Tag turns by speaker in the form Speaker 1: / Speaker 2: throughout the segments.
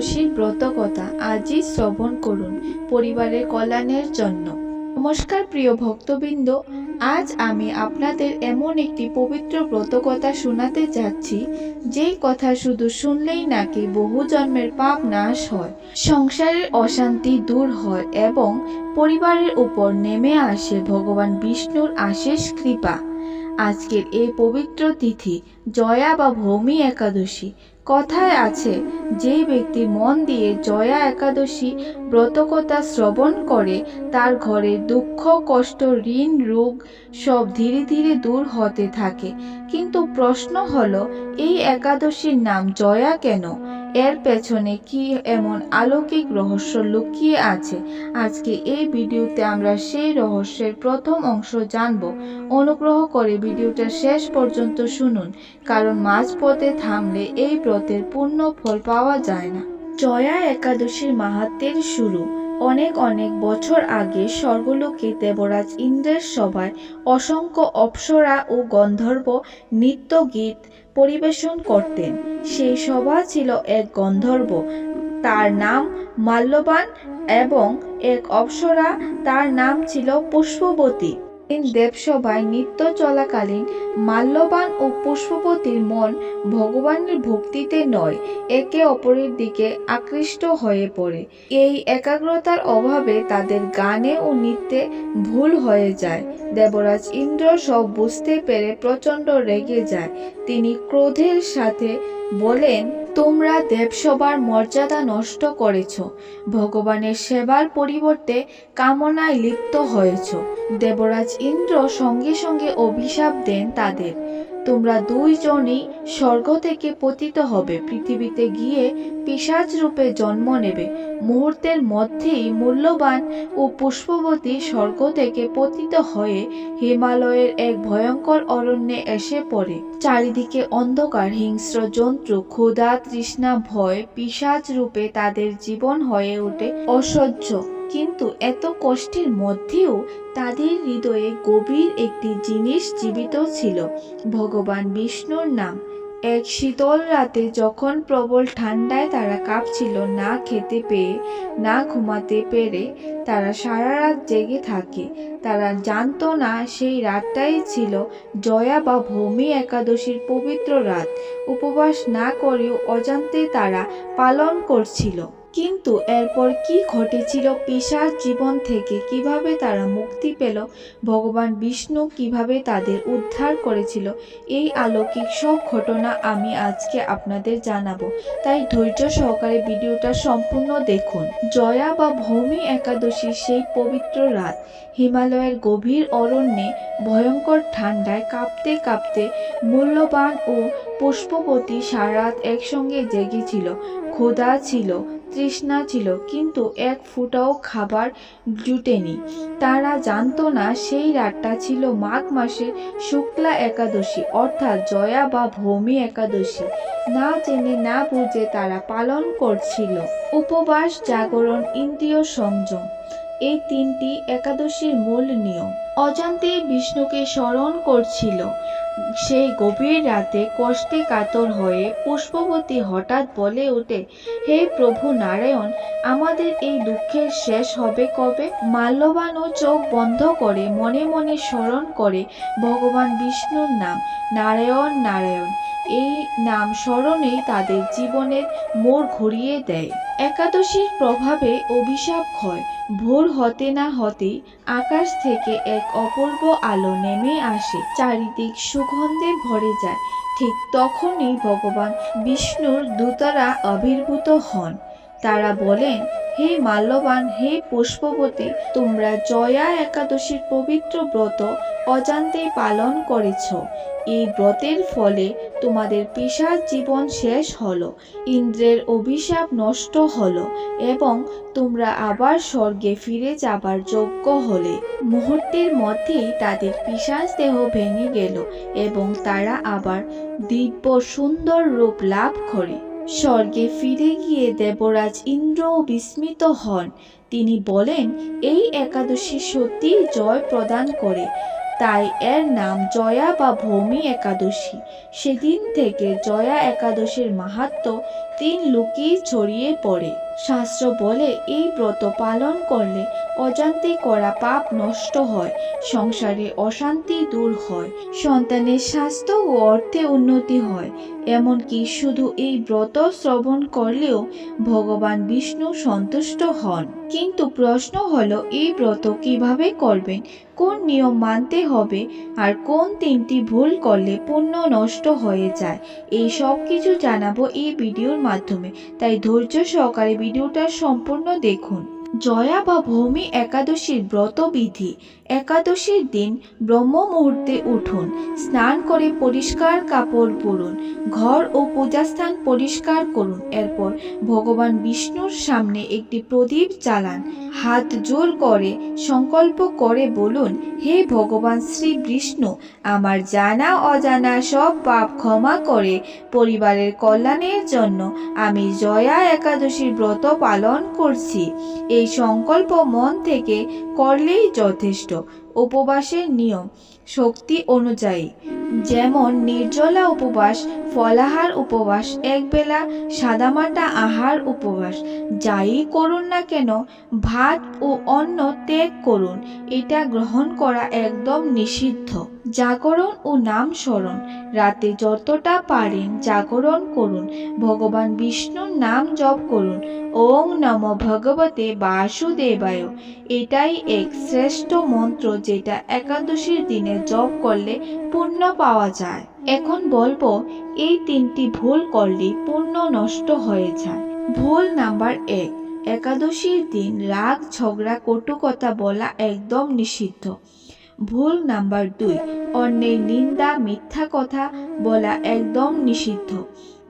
Speaker 1: একাদশীর ব্রত কথা আজই শ্রবণ করুন পরিবারের কল্যাণের জন্য। নমস্কার প্রিয় ভক্তবৃন্দ, আজ আমি আপনাদের এমন একটি পবিত্র ব্রত কথা শোনাতে যাচ্ছি, যেই কথা শুধু শুনলেই নাকি বহু জন্মের পাপ নাশ হয়, সংসারের অশান্তি দূর হয় এবং পরিবারের উপর নেমে আসে ভগবান বিষ্ণুর আশেষ কৃপা। আজকের এই পবিত্র তিথি জয়া বা ভৌমি একাদশী কথায় আছে যে ব্যক্তি মন দিয়ে জয়া একাদশী ব্রতকথা শ্রবণ করে, তার ঘরে দুঃখ, কষ্ট, ঋণ, রোগ সব ধীরে ধীরে দূর হতে থাকে। কিন্তু প্রশ্ন হলো, এই একাদশীর নাম জয়া কেন? এর পেছনে কি এমন আলৌকিক রহস্য লুকিয়ে আছে? আজকে এই ভিডিওতে আমরা সেই রহস্যের প্রথম অংশ জানব। অনুগ্রহ করে ভিডিওটা শেষ পর্যন্ত শুনুন, কারণ মাঝপথে থামলে এই ব্রতের পূর্ণ ফল পাওয়া যায় না। জয়া একাদশীর মাহাত্মের শুরু। অনেক অনেক বছর আগে স্বর্গলোকে দেবরাজ ইন্দ্রের সভায় অসংখ্য অপ্সরা ও গন্ধর্ব নৃত্য গীত পরিবেশন করতেন। সেই সভা ছিল এক গন্ধর্ব, তার নাম মাল্যবান এবং এক অপ্সরা, তার নাম ছিল পুষ্পবতী। দেবসভায় নৃত্য চলাকালীন মাল্যবান ও পুষ্পবতীর মন ভগবানের ভক্তিতে নয়, একে অপরের দিকে আকৃষ্ট হয়ে পড়ে। এই একাগ্রতার অভাবে তাদের গানে ও নৃত্যে ভুল হয়ে যায়। দেবরাজ ইন্দ্র সব বুঝতে পেরে প্রচণ্ড রেগে যায়। তিনি ক্রোধের সাথে বলেন তোমরা দেবসভার মর্যাদা নষ্ট করেছ, ভগবানের সেবার পরিবর্তে কামনায় লিপ্ত হয়েছ। দেবরাজ ইন্দ্র সঙ্গে সঙ্গে অভিশাপ দেন তাদের। তোমরা দুইজনই স্বর্গ থেকে পতিত হবে। পৃথিবীতে গিয়ে পিসাজ রূপে জন্ম নেবে। মুহূর্তের মধ্যেই মূল্যবান ও পুষ্পবতী স্বর্গ থেকে পতিত হয়ে হিমালয়ের এক ভয়ঙ্কর অরণ্যে এসে পড়ে। চারিদিকে অন্ধকার, হিংস্র জন্তু, ক্ষুধা, তৃষ্ণা, ভয় পিসাজ রূপে তাদের জীবন হয়ে ওঠে অসহ্য। কিন্তু এত কষ্টের মধ্যেও তাদের হৃদয়ে গভীর একটি জিনিস জীবিত ছিল, ভগবান বিষ্ণুর নাম। এক শীতল রাতে যখন প্রবল ঠান্ডায় তারা কাঁপছিল না খেতে পেয়ে, না ঘুমাতে পেরে, তারা সারা রাত জেগে থাকে। তারা জানতো না সেই রাতটাই ছিল জয়া বা ভৌমি একাদশীর পবিত্র রাত। উপবাস না করেও অজান্তে তারা পালন করছিল। কিন্তু এরপর কি ঘটেছিল পেশার জীবন থেকে কীভাবে তারা মুক্তি পেল, ভগবান বিষ্ণু কীভাবে তাদের উদ্ধার করেছিল, এই আলৌকিক সব ঘটনা আমি আজকে আপনাদের জানাব। তাই ধৈর্য সহকারে ভিডিওটা সম্পূর্ণ দেখুন। জয়া বা ভৌমি একাদশীর সেই পবিত্র রাত। হিমালয়ের গভীর অরণ্যে ভয়ঙ্কর ঠান্ডায় কাঁপতে কাঁপতে মূল্যবান ও পুষ্পবতী সারাত একসঙ্গে জেগেছিল। ক্ষুধা ছিল তৃষ্ণা ছিল, কিন্তু এক ফুটাও খাবার জুটেনি। তারা জানতো না সেই রাতটা ছিল মাঘ মাসের শুক্লা একাদশী, অর্থাৎ জয়া বা ভৌমি একাদশী। না জেনে না বুঝে তারা পালন করছিল। উপবাস জাগরণ, ইন্দ্রিয় সংযম। এই তিনটি একাদশীর মূল নিয়ম। অজান্তে বিষ্ণুকে স্মরণ করছিল। সেই গভীর রাতে কষ্টে কাতর হয়ে পুষ্পবতী হঠাৎ বলে ওঠে, হে প্রভু নারায়ণ, আমাদের এই দুঃখের শেষ হবে কবে? মাল্যবানও চোখ বন্ধ করে মনে মনে স্মরণ করে ভগবান বিষ্ণুর নাম, নারায়ণ নারায়ণ। এই নাম স্মরণেই তাদের জীবনের মোড় ঘুরিয়ে দেয়। একাদশীর প্রভাবে অভিশাপ ক্ষয়, ভোর হতে না হতেই আকাশ থেকে এক অপূর্ব আলো নেমে আসে। চারিদিক সুগন্ধে ভরে যায়। ঠিক তখনই ভগবান বিষ্ণুর দূতারা আবির্ভূত হন। তারা বলেন, হে মাল্যবান, হে পুষ্পবতী, তোমরা জয়া একাদশীর পবিত্র ব্রত অজান্তেই পালন করেছ। এই ব্রতের ফলে তোমাদের পেশার জীবন শেষ হলো, ইন্দ্রের অভিশাপ নষ্ট হলো এবং তোমরা আবার স্বর্গে ফিরে যাবার যোগ্য হলে। মুহূর্তের মধ্যেই তাদের পিসাজ দেহ ভেঙে গেল এবং তারা আবার দিব্য সুন্দর রূপ লাভ করে। স্বর্গে ফিরে গিয়ে দেবরাজ ইন্দ্রও বিস্মিত হন। তিনি বলেন, এই একাদশী সত্যি জয় প্রদান করে। তাই এর নাম জয়া বা ভৌমি একাদশী। সেদিন থেকে জয়া একাদশীর মাহাত্ম তিন লুকিয়ে ছড়িয়ে পড়ে। শাস্ত্র বলে, এই ব্রত পালন করলে অজান্তে করা পাপ নষ্ট হয়, সংসারে অশান্তি দূর হয়, সন্তানের স্বাস্থ্য ও অর্থে উন্নতি হয়। এমনকি শুধু এই ব্রত শ্রবণ করলেও ভগবান বিষ্ণু সন্তুষ্ট হন। কিন্তু প্রশ্ন হলো, এই ব্রত কীভাবে করবেন? কোন নিয়ম মানতে হবে? আর কোন তিনটি ভুল করলে পুণ্য নষ্ট হয়ে যায়? এই সব কিছু জানাব এই ভিডিওর মাধ্যমে। তাই ধৈর্য সহকারে ভিডিওটা সম্পূর্ণ দেখুন। জয়া বা ভৌমি একাদশীর ব্রতবিধি একাদশীর দিন ব্রহ্ম মুহূর্তে উঠুন, স্নান করে পরিষ্কার কাপড় পরুন, ঘর ও পূজাস্থান পরিষ্কার করুন, এরপর ভগবান বিষ্ণুর সামনে একটি প্রদীপ চালান হাত জোর করে, সংকল্প করে বলুন, হে ভগবান শ্রী বিষ্ণু আমার জানা অজানা সব পাপ ক্ষমা করে পরিবারের কল্যাণের জন্য আমি জয়া একাদশীর ব্রত পালন করছি। এই সংকল্প মন থেকে করলেই যথেষ্ট। উপবাসের নিয়ম, শক্তি অনুযায়ী। যেমন নির্জলা উপবাস, ফলাহার উপবাস, একবেলা সাদামাটা আহার উপবাস। যাই করুন না কেন, ভাত ও অন্ন ত্যাগ করুন, এটা গ্রহণ করা একদম নিষিদ্ধ। জাগরণ ও নাম স্মরণ। রাতে যতটা পারেন জাগরণ করুন। ভগবান বিষ্ণুর নাম জপ করুন। ওং নম ভগবতে বাসুদেবায়। এটাই এক শ্রেষ্ঠ মন্ত্র যেটা একাদশীর দিনে জপ করলে পুণ্য পাওয়া যায়। এখন বলব, এই তিনটি ভুল করলে পুণ্য নষ্ট হয়ে যায়। ভুল নাম্বার এক, একাদশীর দিন রাগ, ঝগড়া কটু কথা বলা একদম নিষিদ্ধ। ভুল নাম্বার দুই। অন্যের নিন্দা, মিথ্যা কথা বলা একদম নিষিদ্ধ।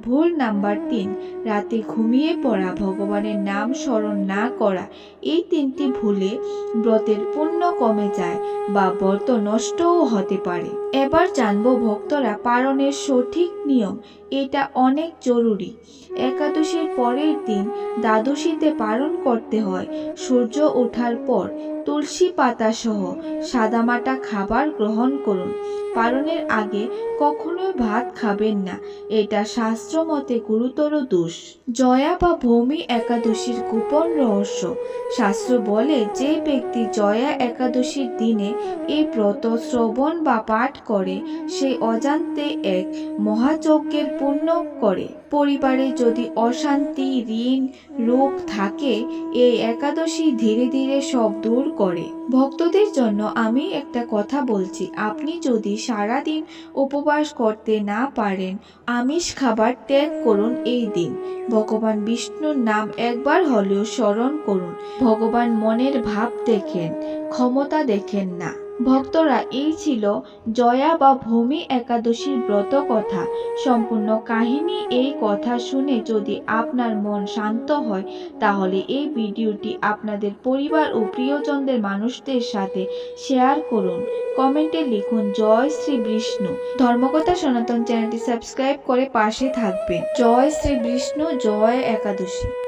Speaker 1: ভুল নাম্বার তিন, রাতে ঘুমিয়ে পড়া, ভগবানের নাম স্মরণ না করা। এই তিনটি ভুলে ব্রতের পুণ্য কমে যায় বা ব্রত নষ্টও হতে পারে। এবার জানব ভক্তরা পালনের সঠিক নিয়ম। এটা অনেক জরুরি। একাদশীর পরের দিন দ্বাদশীতে পালন করতে হয়। সূর্য ওঠার পর তুলসী পাতা সহ সাদামাটা খাবার গ্রহণ করুন। পালনের আগে কখনোই ভাত খাবেন না। এটা শাস্ত্র মতে গুরুতর দোষ। জয়া বা ভূমি একাদশীর গোপন রহস্য। শাস্ত্র বলে, যে ব্যক্তি জয়া একাদশীর দিনে এই ব্রত শ্রবণ বা পাঠ করে, সে অজান্তে এক মহাযজ্ঞের পুণ্য করে। পরিবারে যদি অশান্তি, ঋণ, রোগ থাকে এই একাদশী ধীরে ধীরে সব দূর করে। ভক্তদের জন্য আমি একটা কথা বলছি, আপনি যদি সারা দিন উপবাস করতে না পারেন, আমিষ খাবার ত্যাগ করুন এই দিন। ভগবান বিষ্ণুর নাম একবার হলেও স্মরণ করুন। ভগবান মনের ভাব দেখেন, ক্ষমতা দেখেন না। ভক্তরা এই ছিল জয়া বা ভূমি একাদশীর ব্রত কথা। সম্পূর্ণ কাহিনী এই কথা শুনে যদি আপনার মন শান্ত হয়, তাহলে এই ভিডিওটি আপনাদের পরিবার ও প্রিয়জনদের মানুষদের সাথে শেয়ার করুন। কমেন্টে লিখুন, জয় শ্রী বিষ্ণু। ধর্মকথা সনাতন চ্যানেলটি সাবস্ক্রাইব করে পাশে থাকবেন। জয় শ্রী বিষ্ণু, জয় একাদশী।